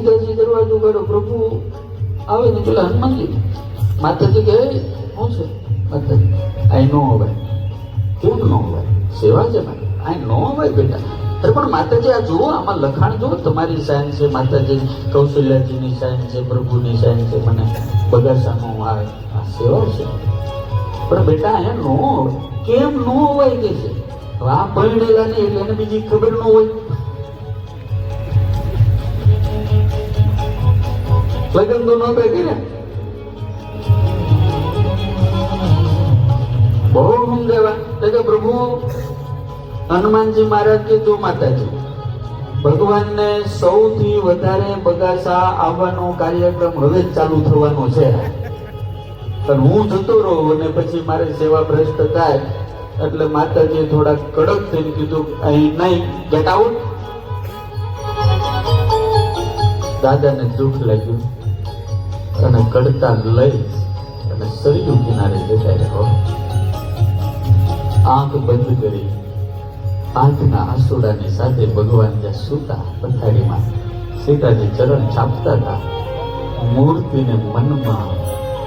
સીતાજી દરવાજો કાઢો પ્રભુ આવે ને પેલા હનુમાનજી. માતાજી કહે, શું છે માતાજી? આ નો અવાય. કેમ નો અવાય. સેવા છે મારી. આઈ નો અવાય બેટા. અરે પણ માતાજી, આ જુઓ, આમાં લખાણ જુઓ, તમારી સાયન છે, માતાજી, કૌશલ્યાજીની સાયન છે, પ્રભુની સાયન છે, મને બગાસાનું આવે. આ સેવા છે. પણ બેટા એ નો કેમ નો અવાય કે છે? આ પરણેલા નહીં એટલે એને બીજી ખબર ન હોય. લગ્ન તો નહોતા કર્યા. બહુ સમજાવ્યા. તો કે પ્રભુ, હનુમાનજી મહારાજ કીધું માતાજી, ભગવાનને સૌથી વધારે બગાસા આવવાનો કાર્યક્રમ હવે જ ચાલુ થવાનો છે. પણ હું જતો રહું અને પછી મારે સેવા ભ્રષ્ટ થાય, એટલે માતાજીએ થોડા કડક થઈને કીધું, અહીં નહીં ગેટ આઉટ દાદાને દુઃખ લાગ્યું અને કડતા લઈ અને સરયુ કિનારે જતા રહ્યો આંખ બંધ કરી આંખના આસોડાની સાથે ભગવાન જ્યાં સૂતા પથારીમાં સીતાજી ચરણ છાપતા હતા, મૂર્તિને મનમાં,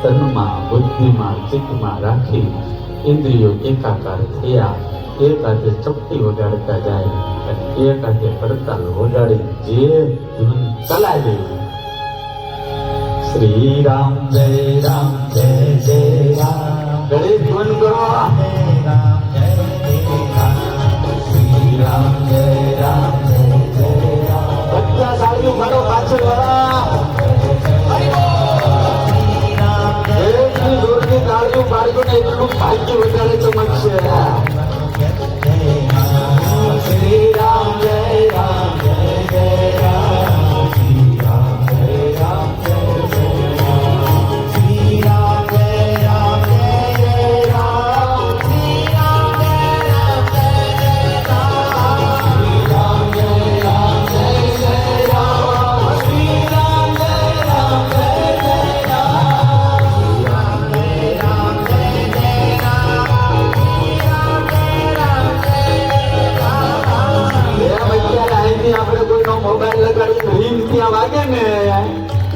તનમાં, બુદ્ધિમાં, ચિત્તમાં રાખી ઇન્દ્રિયો એકાકાર થયા. એક હાથે ચપટી વગાડતા જાય અને એક હાથે હડતાલ વગાડી જે ધૂન ચલાવી. શ્રી રામ જય રામ જય જય રામ. ગળે ધૂન કરો શ્રી રામ જય રામ જય જય રામ. બધા સાડીઓ મારો પાછળ વાળા. તાળીઓ બાળકોને એટલું ભાગ્ય વધારે ચમકશે. શ્રી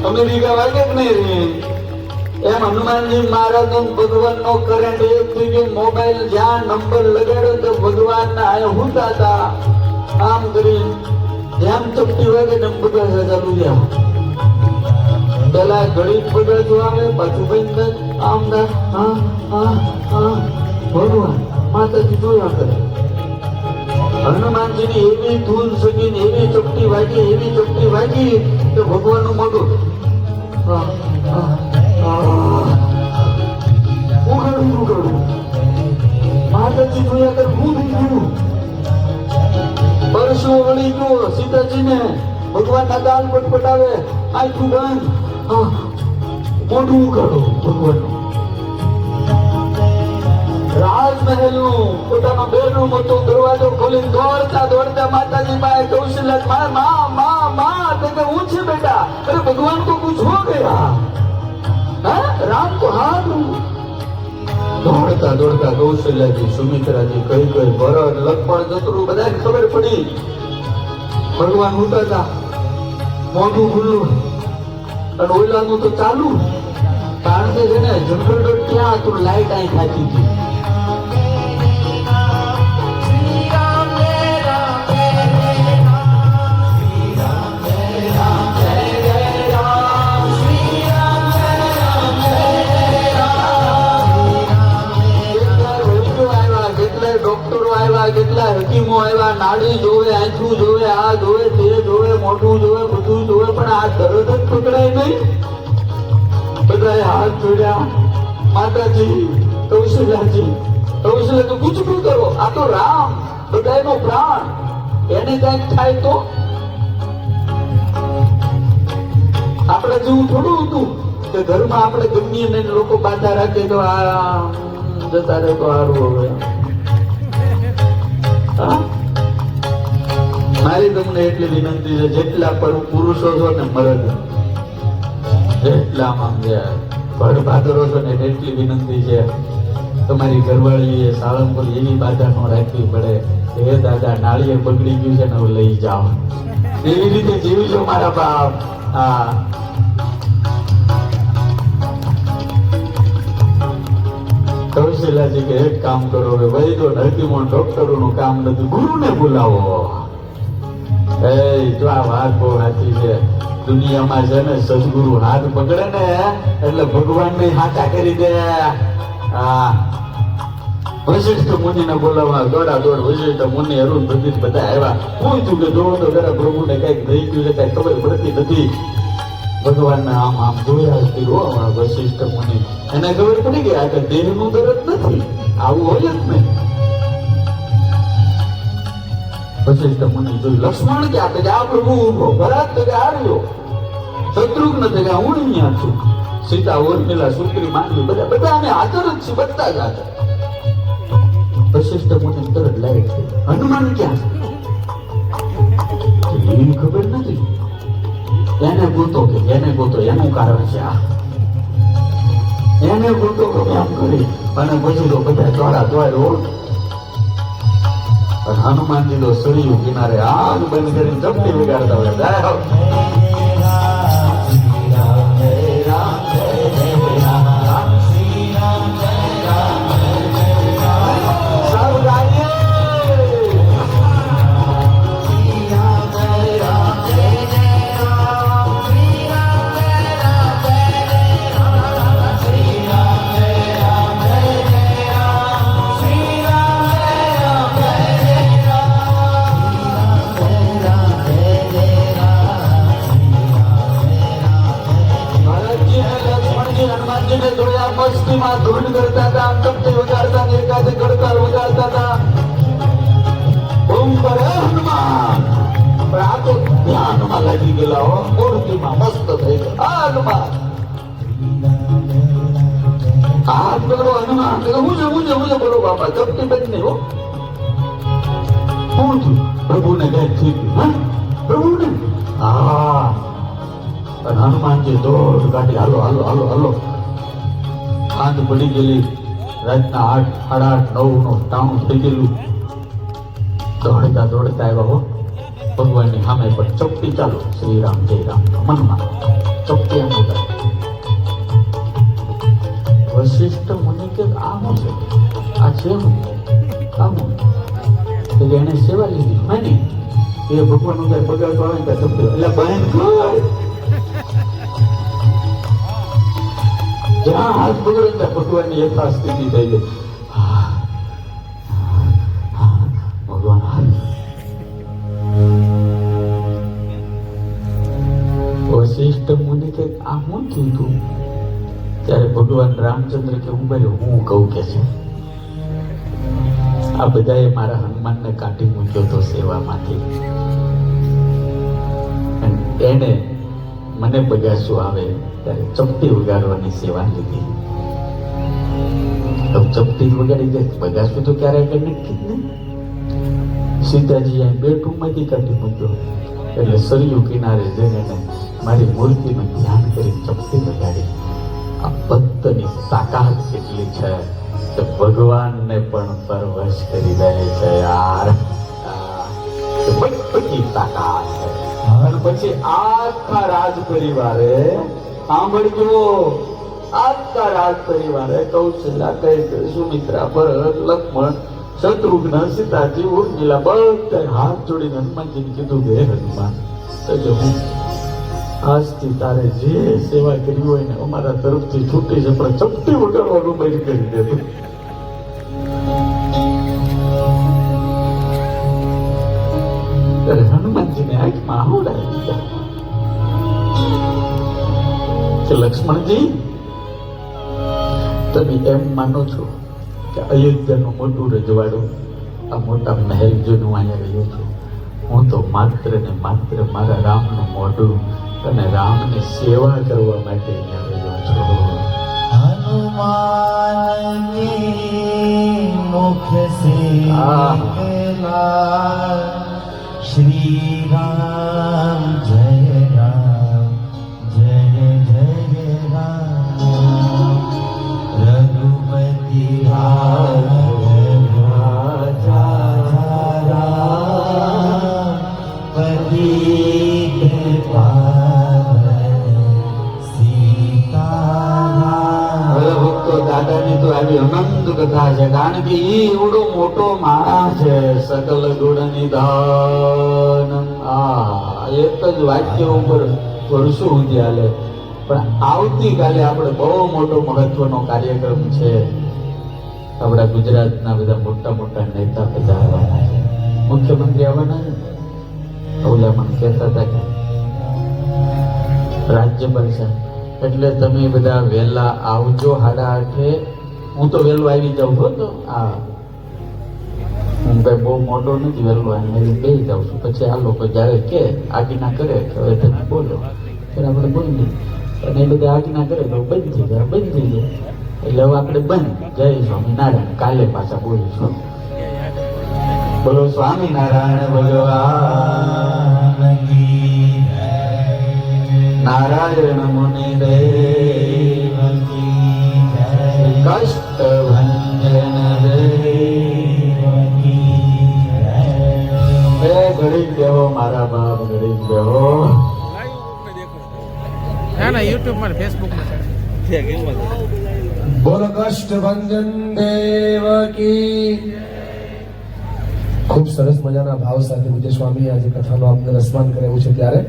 અમેરિકા વાગે જ નહીં રહીએ. એમ હનુમાનજી મહારાજ ભગવાન નો કરંટ એક થઈ ગયો મોબાઈલ જ્યાં નંબર લગાડ્યો તો ભગવાન ના આયા હુતા હતા. આમ કરી જેમ ચપટી વાગે તેમ બધા ચાલુ થયા. પેલા ઘડી બગાડતું આવે, પાછું બંધ થાય. આમ ના હા હા હા. ભગવાન, માતાજી જોયા કરે. હનુમાનજીની એવી ધૂન સગીન એવી ચપટી વાગી, એવી ચપટી વાગી તો ભગવાનનું મોઢું હું ગયું પરસો વળી ગયો સીતાજીને ભગવાનના ગાલ પટપટાવે આખું દરવાજો ખોલી દોડતા દોડતા માતાજી પાસે કૌશલ્યમાં માં માં છે બેટા અરે ભગવાન તો कुछ हो गया હા રામ તો હારું દોડતા દોડતા કૌશલ્યાજી સુમિત્રાજી કઈ કઈ ભરત લક્ષ્મણ જતરું બધાને ખબર પડી ભગવાન ઉતા હતા મોઢું ખુલ્લું અને ઓલાનું તો ચાલુ કારણ કે છે ને જનરેટર ક્યાં હતું લાઈટ અહીં ખાતી હતી માતાજી કૌશલ્યાજી કૌશલ્ય તો કુછ કરો. આ તો રામ, બધાયનો પ્રાણ. એને કંઈક થાય તો? આપણે જેવું થોડું હતું કે ઘરમાં આપણે ગમીએ ને લોકો બાધા રાખે તો આ જતા રહે તો સારું હવે. મારી તમને એટલી વિનંતી છે, જેટલા પર પુરુષો છો ને મરદ જેટલામાં જે. ભડ ભાદરો છો ને એટલી વિનંતી છે. તમારી ઘરવાળીએ સાળંગપુર એવી બાધા ન રાખવી પડે હે દાદા નાળીએ બગડી ગયું છે ને હું લઈ જાઉં. એવી રીતે જીવી જો મારા બાપ. હા. કૌશલ્યાજી કે એક કામ કરો કે વૈદો ડોક્ટરો નું કામ નથી, ગુરુને બોલાવો. એ, જો આ વાત બહુ સાચી છે. દુનિયામાં છે ને સદગુરુ હાથ પકડે ને, એટલે ભગવાન ને હાથા કરી દે. વશિષ્ઠ મુનિ ને બોલાવવા, દોડા દોડ, વશિષ્ઠ મુનિ, અરુણ ભગત બધા આવ્યા. છું કે જોવો તો ખરા પ્રભુ ને કંઈક થઈ ગયું છે કઈ ખબર પડતી નથી. ભગવાન ને આમ આમ જોયા જ કર્યું હમણાં વશિષ્ઠ મુનિ. એને ખબર પડી ગઈ, આ કે દેહનું દરદ નથી. આવું હોય જ નહીં વશિષ્ઠ તમને જોયું લક્ષ્મણ ક્યાં તો આ પ્રભુ ઊભો, ભરત તો આવ્યો શત્રુઘ્ન તો કે હું અહીંયા છું. સીતા ઉર્મિલા સુત્રી માનવી બધા બધા અમે હાજર જ છીએ, બધા જ હાજર. વશિષ્ઠ મુનિ તરત લાઈટ થઈ હનુમાન ક્યાં એની ખબર નથી. એને ગોતો કે એને ગોતો, એનું કારણ છે આ. એને ગોતો કે આમ કરી અને પછી તો બધા ચોરા ચોર અને હનુમાનજી તો સળિયું કિનારે આગ બંધ કરી ચપટી વગાડતા હોય. ગયેલા મૂર્તિમાં મસ્ત થઈ ગયા. હનુમાન હનુમાનજી, દોડ કાઢી, હાલો હાલો હાલો હાલો. સાંજ પડી ગયેલી, રાતના આઠ, સાડા આઠ નવ નો ટાણું થઈ ગયેલું. દોડતા દોડતા આવ્યા હો. ભગવાનની સામે પણ ચપટી ચાલુ. શ્રી રામ જય રામ. મનમાં આમ ઉગાડી. વશિષ્ઠ મુનિ કે આ શું છે આ છે હું આ હું તો એને સેવા લીધી માની એ ભગવાન ઉદય પગાર આવે ત્યાં ચપટી એટલે બહેન જ્યાં હાથ પકડે ત્યાં ભગવાનની યથાસ્થિતિ થઈ ગઈ વશિષ્ઠ મુનિ કે આ હું થયું તું ત્યારે ભગવાન રામચંદ્ર કે હું ભાઈ, હું કહું કે છે, આ બધાએ મારા હનુમાનને કાઢી મૂક્યો તો સેવામાંથી. એને મને બગાસું આવે ત્યારે ચપટી વગાડવાની સેવા લીધી. તો ચપટી વગાડી દે, બગાસું તો ક્યારે આગળ નક્કી જ નહીં. સીતાજી અહીં ટૂંકમાંથી કાઢી મૂક્યો. એટલે સરયુ કિનારે જઈને મારી મૂર્તિનું ધ્યાન કરી ચપટી લગાડી. આ ભક્તની તાકાત કેટલી છે કે ભગવાનને પણ પરવશ કરી દે છે યાર. ભક્તની તાકાત અને પછી આખા રાજ પરિવારે સાંભળજો. આખા રાજ પરિવારે કૌશલ્યા કઈ સુમિત્રા ભરત, લક્ષ્મણ, શત્રુઘ્ન, સીતાજી, ઉર્મિલા બધા હાથ જોડીને હનુમાનજીને કીધું હે હનુમાન. તો જો હું આજથી તારે જે સેવા કરી હોય ને અમારા તરફથી છૂટી છે, પણ ચપટી વગાડવાનું બંધ કરી દે ત્યારે હનુમાનજીને આંખમાં આવડાવી દીધા કે લક્ષ્મણજી, તમે એમ માનો છો કે અયોધ્યાનું મોટું રજવાડું, આ મોટા મહેલ જોઈને હું અહીંયા રહ્યો છું હું તો માત્ર ને માત્ર મારા રામનું મોઢું અને રામની સેવા કરવા માટે અહીંયા આવ્યો હનુમાન મુખ સે છે કારણ કે એ એવડો મોટો માણસ છે, સકલ ગુણ નિધાન આ એક જ વાક્ય ઉપર સુધી હાલે પણ આવતીકાલે આપણે બહુ મોટો મહત્વનો કાર્યક્રમ છે. આપણા ગુજરાતના બધા મોટા મોટા નેતા બધા આવવાના છે. મુખ્યમંત્રી આવવાના છે? ઓલા મને કહેતા હતા કે રાજ્યપાલ સાહેબ, એટલે તમે બધા વહેલા આવજો સાડા આઠે. હું તો વહેલો આવી જાઉં છું તો. આ હું કઈ બહુ મોટો નથી વહેલો આવી બે જાઉં છું. પછી આ લોકો જ્યારે કે, આજ્ઞા કરે કે હવે તમે બોલો. ત્યારે આપણે બોલીએ અને એ બધા આજ્ઞા કરે તો બંધ થઈ જાય, બંધ થઈ જાય. એટલે હવે આપણે બંધ. જય સ્વામિનારાયણ કાલે પાછા બોલીશું. બોલો સ્વામિનારાયણ ભગવાન નારાયણ મુનિ દેવ બેહો મારા બાપ ગરીબ બેહો? ના ના યુટ્યુબમાં ફેસબુકમાં બોલ કષ્ટ ભંજન દેવ કી. ખૂબ સરસ મજાના ભાવ સાથે વિજય સ્વામી આજે કથાનો આપને રસમાન કરાવ્યું છે ત્યારે.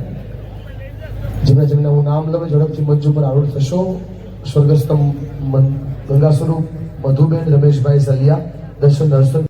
જેમને જેમને હું નામ લઉં ઝડપથી મંચ ઉપર આરૂઢ થશો. સ્વર્ગસ્થ ગંગા સ્વરૂપ મધુબેન રમેશભાઈ સલિયા દર્શન દર્શન